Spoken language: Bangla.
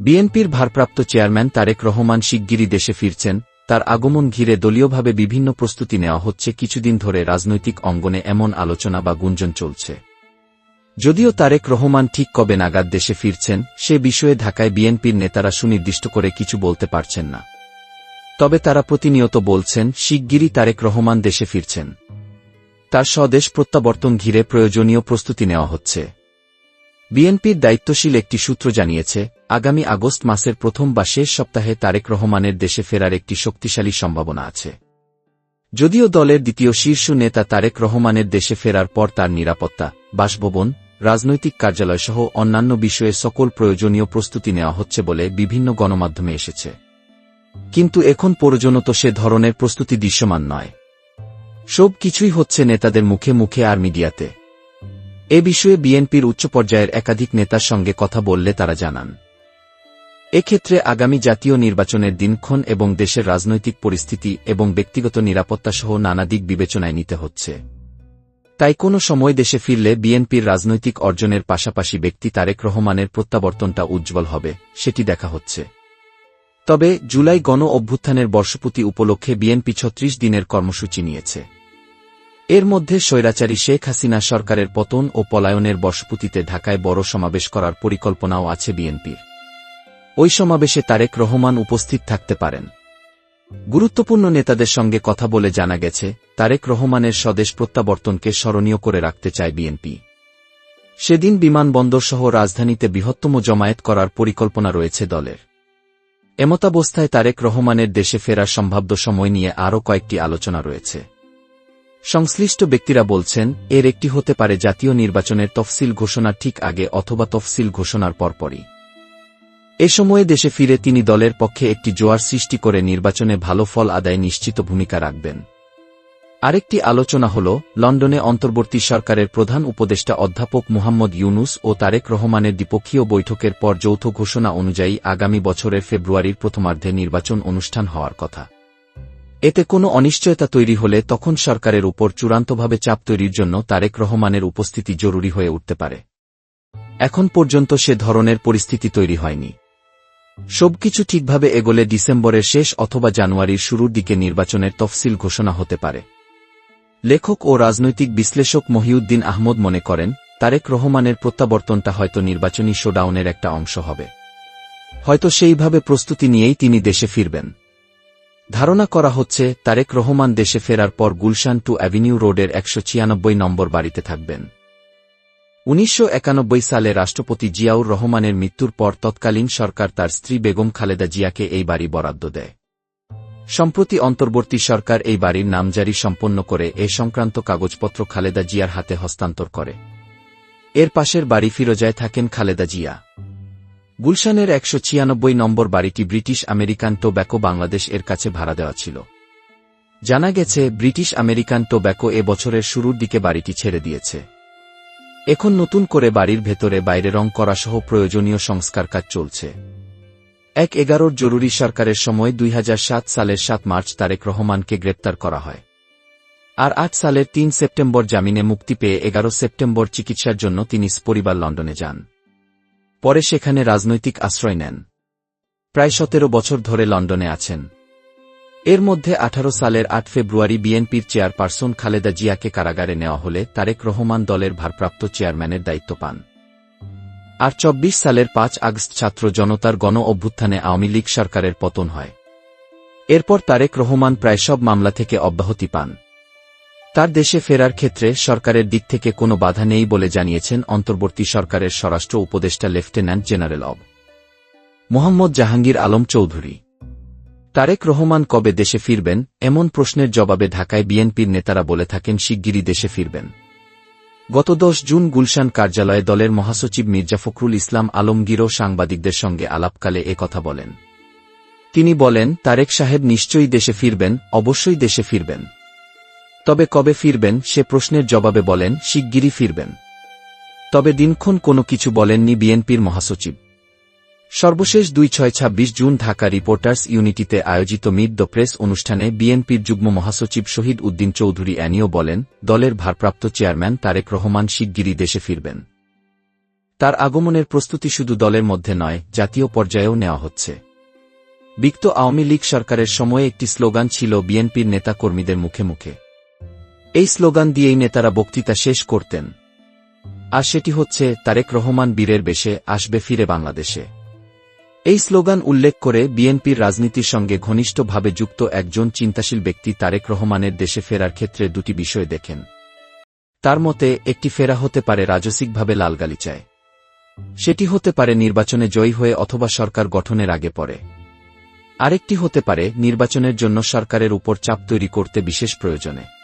বিএনপির ভারপ্রাপ্ত চেয়ারম্যান তারেক রহমান শিগগিরই দেশে ফিরছেন, তার আগমন ঘিরে দলীয়ভাবে বিভিন্ন প্রস্তুতি নেওয়া হচ্ছে কিছুদিন ধরে রাজনৈতিক অঙ্গনে এমন আলোচনা বা গুঞ্জন চলছে। যদিও তারেক রহমান ঠিক কবে নাগাদ দেশে ফিরছেন, সে বিষয়ে ঢাকায় বিএনপির নেতারা সুনির্দিষ্ট করে কিছু বলতে পারছেন না। তবে তারা প্রতিনিয়ত বলছেন, শিগগিরই তারেক রহমান দেশে ফিরছেন। তার স্বদেশ প্রত্যাবর্তন ঘিরে প্রয়োজনীয় প্রস্তুতি নেওয়া হচ্ছে। বিএনপির দায়িত্বশীল একটি সূত্র জানিয়েছে আগামী আগস্ট মাসের প্রথম বা শেষ সপ্তাহে তারেক রহমানের দেশে ফেরার একটি শক্তিশালী সম্ভাবনা আছে। যদিও দলের দ্বিতীয় শীর্ষ নেতা তারেক রহমানের দেশে ফেরার পর তার নিরাপত্তা, বাসভবন, রাজনৈতিক কার্যালয়সহ অন্যান্য বিষয়ে সকল প্রয়োজনীয় প্রস্তুতি নেওয়া হচ্ছে বলে বিভিন্ন গণমাধ্যমে এসেছে। কিন্তু এখন পর্যন্ত সে ধরনের প্রস্তুতি দৃশ্যমান নয়। সব কিছুই হচ্ছে নেতাদের মুখে মুখে আর মিডিয়াতে। এ বিষয়ে বিএনপির উচ্চ পর্যায়ের একাধিক নেতার সঙ্গে কথা বললে তারা জানান। এক্ষেত্রে আগামী জাতীয় নির্বাচনের দিনক্ষণ এবং দেশের রাজনৈতিক পরিস্থিতি এবং ব্যক্তিগত নিরাপত্তাসহ নানা দিক বিবেচনায় নিতে হচ্ছে। তাই কোনো সময় দেশে ফিরলে বিএনপির রাজনৈতিক অর্জনের পাশাপাশি ব্যক্তি তারেক রহমানের প্রত্যাবর্তনটা উজ্জ্বল হবে, সেটি দেখা হচ্ছে। তবে জুলাই গণ অভ্যুত্থানের বর্ষপূতি উপলক্ষে বিএনপি ছত্রিশ দিনের কর্মসূচি নিয়েছে। এর মধ্যে স্বৈরাচারী শেখ হাসিনা সরকারের পতন ও পলায়নের বর্ষপূতিতে ঢাকায় বড় সমাবেশ করার পরিকল্পনাও আছে বিএনপির। ওই সমাবেশে তারেক রহমান উপস্থিত থাকতে পারেন। গুরুত্বপূর্ণ নেতাদের সঙ্গে কথা বলে জানা গেছে, তারেক রহমানের স্বদেশ প্রত্যাবর্তনকে স্মরণীয় করে রাখতে চায় বিএনপি। সেদিন বিমানবন্দর সহ রাজধানীতে বৃহত্তম জমায়েত করার পরিকল্পনা রয়েছে দলের। এমতাবস্থায় তারেক রহমানের দেশে ফেরার সম্ভাব্য সময় নিয়ে আরও কয়েকটি আলোচনা রয়েছে। সংশ্লিষ্ট ব্যক্তিরা বলছেন, এর একটি হতে পারে জাতীয় নির্বাচনের তফসিল ঘোষণা ঠিক আগে অথবা তফসিল ঘোষণার পরপরই। এ সময়ে দেশে ফিরে তিনি দলের পক্ষে একটি জোয়ার সৃষ্টি করে নির্বাচনে ভালো ফল আদায় নিশ্চিত ভূমিকা রাখবেন। আরেকটি আলোচনা হল, লন্ডনে অন্তর্বর্তী সরকারের প্রধান উপদেষ্টা অধ্যাপক মুহাম্মদ ইউনুস ও তারেক রহমানের দ্বিপক্ষীয় বৈঠকের পর যৌথ ঘোষণা অনুযায়ী আগামী বছরের ফেব্রুয়ারির প্রথমার্ধে নির্বাচন অনুষ্ঠান হওয়ার কথা। এতে কোনো অনিশ্চয়তা তৈরি হলে তখন সরকারের উপর চূড়ান্তভাবে চাপ তৈরির জন্য তারেক রহমানের উপস্থিতি জরুরি হয়ে উঠতে পারে। এখন পর্যন্ত সে ধরনের পরিস্থিতি তৈরি হয়নি। সবকিছু ঠিকভাবে এগোলে ডিসেম্বরের শেষ অথবা জানুয়ারির শুরুর দিকে নির্বাচনের তফসিল ঘোষণা হতে পারে। লেখক ও রাজনৈতিক বিশ্লেষক মহিউদ্দিন আহমদ মনে করেন, তারেক রহমানের প্রত্যাবর্তনটা হয়তো নির্বাচনী শোডাউনের একটা অংশ হবে। হয়তো সেইভাবে প্রস্তুতি নিয়েই তিনি দেশে ফিরবেন। ধারণা করা হচ্ছে, তারেক রহমান দেশে ফেরার পর গুলশান টু অ্যাভিনিউ রোডের একশ ছিয়ানব্বই নম্বর বাড়িতে থাকবেন। উনিশশো একানব্বই সালে রাষ্ট্রপতি জিয়াউর রহমানের মৃত্যুর পর তৎকালীন সরকার তার স্ত্রী বেগম খালেদা জিয়াকে এই বাড়ি বরাদ্দ দেয়। সম্প্রতি অন্তর্বর্তী সরকার এই বাড়ির নামজারি সম্পন্ন করে এ সংক্রান্ত কাগজপত্র খালেদা জিয়ার হাতে হস্তান্তর করে। এর পাশের বাড়ি ফিরোজায় থাকেন খালেদা জিয়া। গুলশানের একশো ছিয়ানব্বই নম্বর বাড়িটি ব্রিটিশ আমেরিকান টোব্যাকো বাংলাদেশ এর কাছে ভাড়া দেওয়া ছিল। জানা গেছে, ব্রিটিশ আমেরিকান টোব্যাকো এ বছরের শুরুর দিকে বাড়িটি ছেড়ে দিয়েছে। এখন নতুন করে বাড়ির ভেতরে বাইরে রং করাসহ প্রয়োজনীয় সংস্কার কাজ চলছে। এক এগারোর জরুরি সরকারের সময় দুই হাজার সাত সালের সাত মার্চ তারেক রহমানকে গ্রেপ্তার করা হয়। আর আট সালের তিন সেপ্টেম্বর জামিনে মুক্তি পেয়ে এগারো সেপ্টেম্বর চিকিৎসার জন্য তিনি পরিবার লন্ডনে যান। পরে সেখানে রাজনৈতিক আশ্রয় নেন। প্রায় সতেরো বছর ধরে লন্ডনে আছেন। এর মধ্যে আঠারো সালের আট ফেব্রুয়ারি বিএনপির চেয়ারপারসন খালেদা জিয়াকে কারাগারে নেওয়া হলে তারেক রহমান দলের ভারপ্রাপ্ত চেয়ারম্যানের দায়িত্ব পান। আর চব্বিশ সালের পাঁচ আগস্ট ছাত্র জনতার গণ অভ্যুত্থানে আওয়ামী লীগ সরকারের পতন হয়। এরপর তারেক রহমান প্রায় সব মামলা থেকে অব্যাহতি পান। তার দেশে ফেরার ক্ষেত্রে সরকারের দিক থেকে কোনো বাধা নেই বলে জানিয়েছেন অন্তর্বর্তী সরকারের স্বরাষ্ট্র উপদেষ্টা লেফটেন্যান্ট জেনারেল অব। মোহাম্মদ জাহাঙ্গীর আলম চৌধুরী। তারেক রহমান কবে দেশে ফিরবেন, এমন প্রশ্নের জবাবে ঢাকায় বিএনপির নেতারা বলে থাকেন, শিগগিরই দেশে ফিরবেন। গত দশ জুন গুলশান কার্যালয়ে দলের মহাসচিব মির্জা ফখরুল ইসলাম আলমগীরও সাংবাদিকদের সঙ্গে আলাপকালে কথা বলেন। তিনি বলেন, তারেক সাহেব নিশ্চয়ই দেশে ফিরবেন, অবশ্যই দেশে ফিরবেন। তবে কবে ফিরবেন, সে প্রশ্নের জবাবে বলেন, শিগগিরই ফিরবেন। তবে দিনক্ষণ কোনো কিছু বলেননি বিএনপির মহাসচিব। সর্বশেষ দুই ছয় ছাব্বিশ জুন ঢাকা রিপোর্টার্স ইউনিটিতে আয়োজিত মিড দ্য প্রেস অনুষ্ঠানে বিএনপির যুগ্ম মহাসচিব শহীদ উদ্দিন চৌধুরী অ্যানিও বলেন, দলের ভারপ্রাপ্ত চেয়ারম্যান তারেক রহমান শিগগিরই দেশে ফিরবেন। তার আগমনের প্রস্তুতি শুধু দলের মধ্যে নয়, জাতীয় পর্যায়েও নেওয়া হচ্ছে। বিক্ত আওয়ামী লীগ সরকারের সময়ে একটি স্লোগান ছিল বিএনপির নেতা কর্মীদের মুখে মুখে। এই স্লোগান দিয়েই নেতারা বক্তৃতা শেষ করতেন। আর সেটি হচ্ছে, তারেক রহমান বীরের বেশে আসবে ফিরে বাংলাদেশে। এই স্লোগান উল্লেখ করে বিএনপির রাজনীতির সঙ্গে ঘনিষ্ঠভাবে যুক্ত একজন চিন্তাশীল ব্যক্তি তারেক রহমানের দেশে ফেরার ক্ষেত্রে দুটি বিষয় দেখেন। তার মতে, একটি ফেরা হতে পারে রাজসিকভাবে লালগালিচায়। সেটি হতে পারে নির্বাচনে জয়ী হয়ে অথবা সরকার গঠনের আগে পরে আরেকটি হতে পারে নির্বাচনের জন্য সরকারের উপর চাপ তৈরি করতে বিশেষ প্রয়োজনে।